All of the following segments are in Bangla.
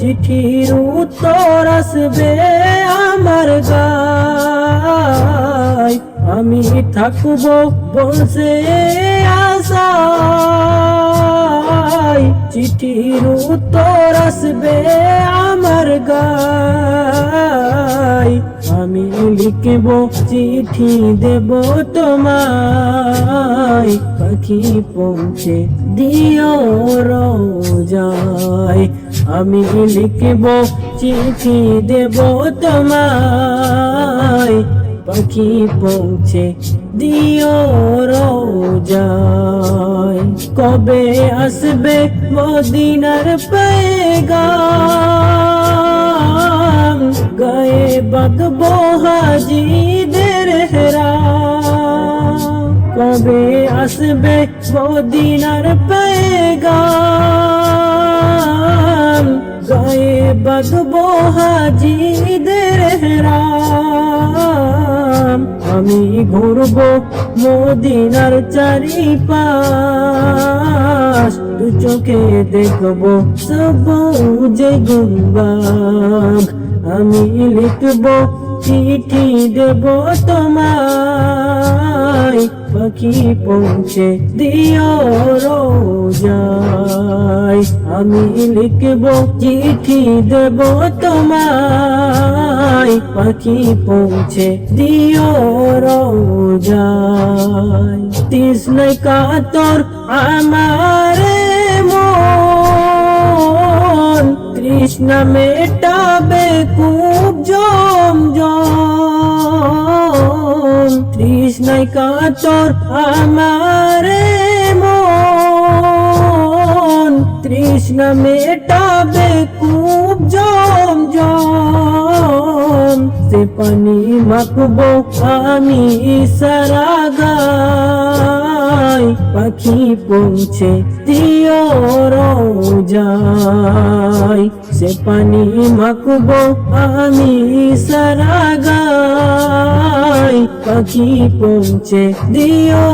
চিঠির উত্তর আসবে আমার গায়। আমি থাকব বসে আশায়। চিঠির উত্তর আসবে আমার গায়। আমি লিখব চিঠি দেব তোমায়। পাখি পৌঁছে দিও রোজায়। আমি লিখব, চিঠি দেব তোমায়। পাখি পৌঁছে দিও রোজায়। কবে আসবে মদিনার পেগাম? গায়ে বাঁধবো হাজিদের হেরা কবে আসবে মদিনার পেগাম? গায়ে বাঁধবো হাজিদের হেরাম আমি ঘুরবো মদিনার চারিপাশ। দু চোখে দেখব সবুজ গুম্বাগ আমি লিখব চিঠি দেব তোমায়। পাখি পৌঁছে? দিও রোজায়। আমি লিখব, চিঠি দেব তোমায়। পাখি পৌঁছে, দিও রোজায়। তৃষ্ণায় কাতর আমার তৃষ্ণা মেটাবে খুব জম জম তৃষ্ণায় কাতর আমার মন। তৃষ্ণা মেটাবে খুব জম জম সে পানি মাখবো আমি সারা গাই পাখি পৌঁছে? দিও রোজাই সে পানি মাখবো আমি সারা গাই পাখি পৌঁছে দিও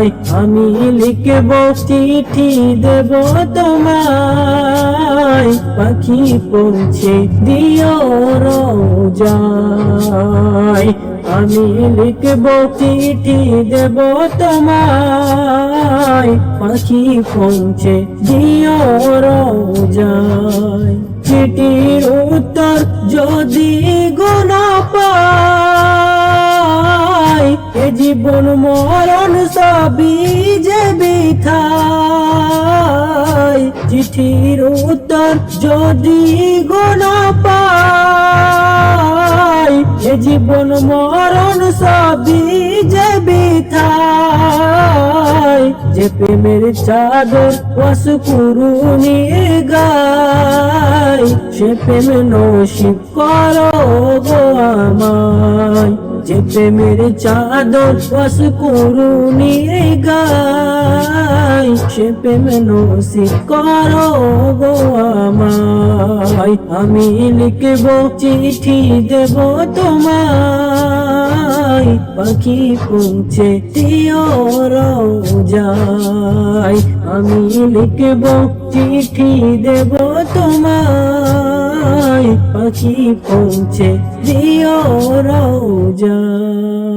রোজাই আমি লিখব চিঠি দেব তোমায়। পাখি পৌঁছে দিও রোজাই আমি লিখব চিঠি দেব তোমায়। পাখি পৌঁছে দিও রোজাই চিঠির উত্তর যদি পাই এ জীবন মরণ সবই যে বিথাই চিঠির উত্তর যদি গোনা পাই এ জীবন মরণ সবই যে বিথাই যে প্রেমের চাদর ওয়াস কুরুনি গাই সে প্রেম নসিব করো গো আমায়। যে প্রেমের চাদর ওয়াস কুরুনি গাই সে প্রেম নসিব করো গো আমায় আমি লিখব চিঠি দেব তোমায় পাখি পৌঁছে দিও রোজাই আমি লিখব চিঠি দেব তোমায় পাখি পৌঁছে দিও রোজাই